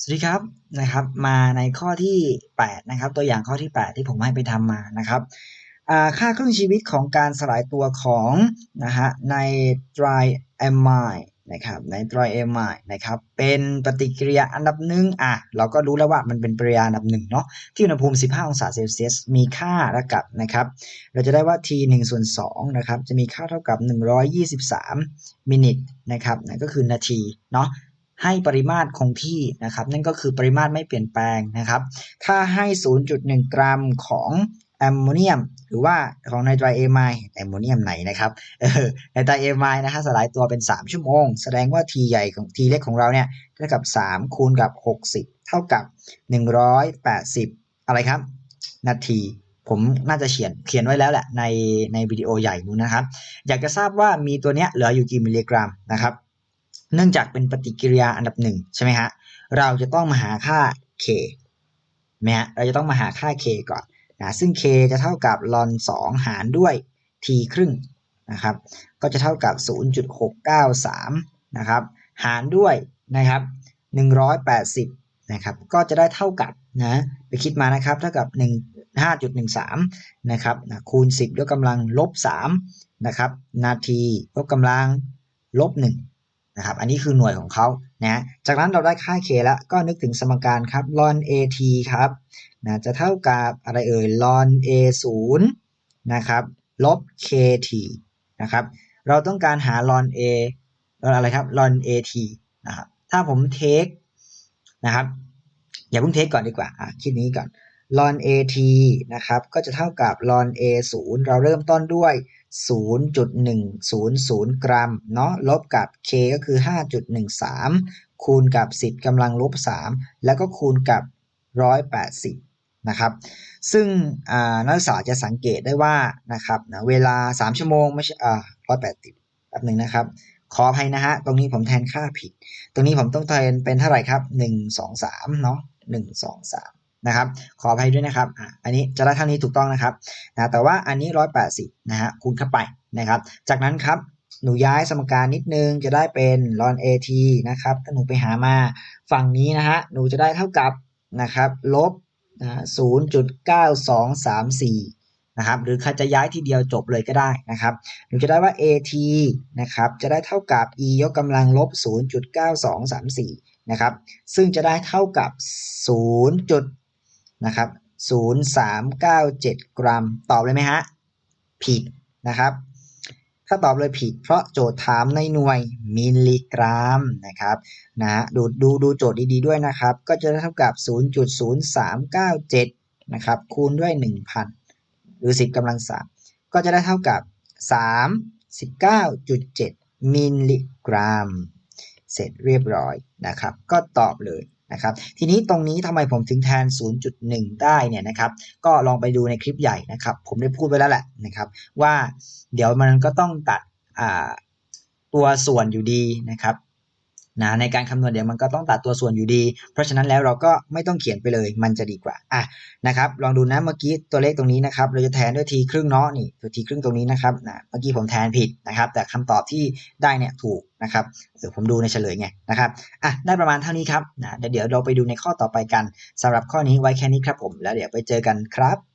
สวัสดีครับนะครับมาในข้อที่ 8 นะครับ ตัวอย่างข้อที่ 8 ที่ผมให้ไปทำมานะครับอ่าค่าครึ่งชีวิตของการสลายตัวของนะฮะในไตรแอมไมนะครับในไตรแอมไมนะครับเป็นปฏิกิริยาอันดับหนึ่งอะเราก็รู้แล้วว่ามันเป็นปฏิกิริยาอันดับหนึ่งเนาะที่อุณหภูมิ 15 องศาเซลเซียสมีค่าเท่ากับนะครับเราจะได้ว่า t 1ส่วน2นะครับจะมีค่าเท่ากับ 123 มินิทนะครับนั่นก็คือนาทีเนาะ ให้ปริมาตรคงที่นะครับ นั่นก็คือปริมาตรไม่เปลี่ยนแปลงนะครับ ถ้าให้ 0.1 กรัมของแอมโมเนียม หรือว่าของไนไตรเอไมด์แอมโมเนียมไหนนะครับออไนไตรเอไมด์นะฮะสลายตัวเป็น 3 ชั่วโมง แสดงว่า t ใหญ่ของ t เล็กของเราเนี่ยเท่ากับ 3 คูณกับ 60 เท่ากับ 180 อะไรครับ นาทีผมน่าจะเขียนเขียนไว้แล้วแหละในในวิดีโอใหญ่นู้นนะครับ อยากจะทราบว่ามีตัวเนี้ยเหลืออยู่กี่มิลลิกรัมนะครับ เนื่องจากเป็นปฏิกิริยาอันดับหนึ่งใช่ไหมฮะ เราจะต้องมาหาค่า k ไหมฮะ เราจะต้องมาหาค่า k ก่อนนะซึ่ง k จะเท่ากับลอน 2 หารด้วย t ครึ่งนะครับ ก็จะเท่ากับ 0.693 นะครับ หารด้วยนะครับ 180 นะครับ ก็จะได้เท่ากับนะ ไปคิดมานะครับ เท่ากับ 1 5.13 นะครับนะคูณ 10ด้วยกำลังลบ 3 นะครับ นาทียกกำลังลบ 1 นะครับอันนี้คือหน่วยของเขานะจากนั้นเราได้ค่า k แล้วก็นึกถึงสมการครับ ln at ครับนะจะเท่ากับอะไรเอ่ย ln a 0นะครับลบ kt นะครับเราต้องการหา ln a ลนอะไรครับ ln at นะครับถ้าผมเทคนะครับอย่าเพิ่งเทคก่อนดีกว่าอะคิดนี้ก่อน ln at นะครับก็จะเท่ากับ ln a 0เราเริ่มต้นด้วย 0.100 กรัมเนาะลบกับ k ก็คือ 5.13 คูณกับ 10กำลังลบ 3 แล้วก็คูณกับ 180 นะครับ ซึ่งนักศึกษาจะสังเกตได้ว่านะครับนะเวลา 3 ชั่วโมงไม่ใช่อ่า180แบบหนึ่งนะครับ ขออภัยนะฮะ ตรงนี้ผมแทนค่าผิด ตรงนี้ผมต้องแทนเป็นเท่าไหร่ครับ 1 2 3 เนาะ1 2 3 นะครับ ขออภัยด้วยนะครับ อันนี้จะได้เท่านี้ถูกต้องนะครับนะแต่ว่าอันนี้ 180นะฮะคูณเข้าไปนะครับ จากนั้นครับหนูย้ายสมการนิดนึงจะได้เป็น ln at นะครับถ้าหนูไปหามาฝั่งนี้นะฮะหนูจะได้เท่ากับนะครับลบนะ0.9234นะครับหรือใครจะย้ายทีเดียวจบเลยก็ได้นะครับหนูจะได้ว่า at นะครับจะได้เท่ากับ e ยกกำลังลบ 0.9234 นะครับซึ่งจะได้เท่ากับ 0. นะครับ0397 กรัม ตอบเลยไหมฮะ ผิดนะครับ ถ้าตอบเลยผิด เพราะโจทย์ถามในหน่วยมิลลิกรัมนะครับนะดูดูดูโจทย์ดีๆด้วยนะครับ ก็จะได้เท่ากับ 0.0397 นะครับ คูณด้วย 1,000 หรือ 10กำลัง3ก็จะได้เท่ากับ 39.7 มิลลิกรัม เสร็จเรียบร้อยนะครับ ก็ตอบเลย นะครับทีนี้ตรงนี้ทำไมผมถึงแทน 0.1 ได้เนี่ยนะครับก็ลองไปดูในคลิปใหญ่นะครับผมได้พูดไปแล้วแหละนะครับว่าเดี๋ยวมันก็ต้องตัดตัวส่วนอยู่ดีนะครับ นะในการคำนวณเดี๋ยวมันก็ต้องตัดตัวส่วนอยู่ดี เพราะฉะนั้นแล้วเราก็ไม่ต้องเขียนไปเลยมันจะดีกว่าอะนะครับลองดูนะเมื่อกี้ตัวเลขตรงนี้นะครับเราจะแทนด้วยทีครึ่งเนาะนี่ตัวทีครึ่งตรงนี้นะครับนะเมื่อกี้ผมแทนผิดนะครับ แต่คำตอบที่ได้เนี่ยถูกนะครับเดี๋ยวผมดูในเฉลยไงนะครับอะได้ประมาณเท่านี้ครับนะเดี๋ยวเราไปดูในข้อต่อไปกันสำหรับข้อนี้ไว้แค่นี้ครับผม แล้วเดี๋ยวไปเจอกันครับ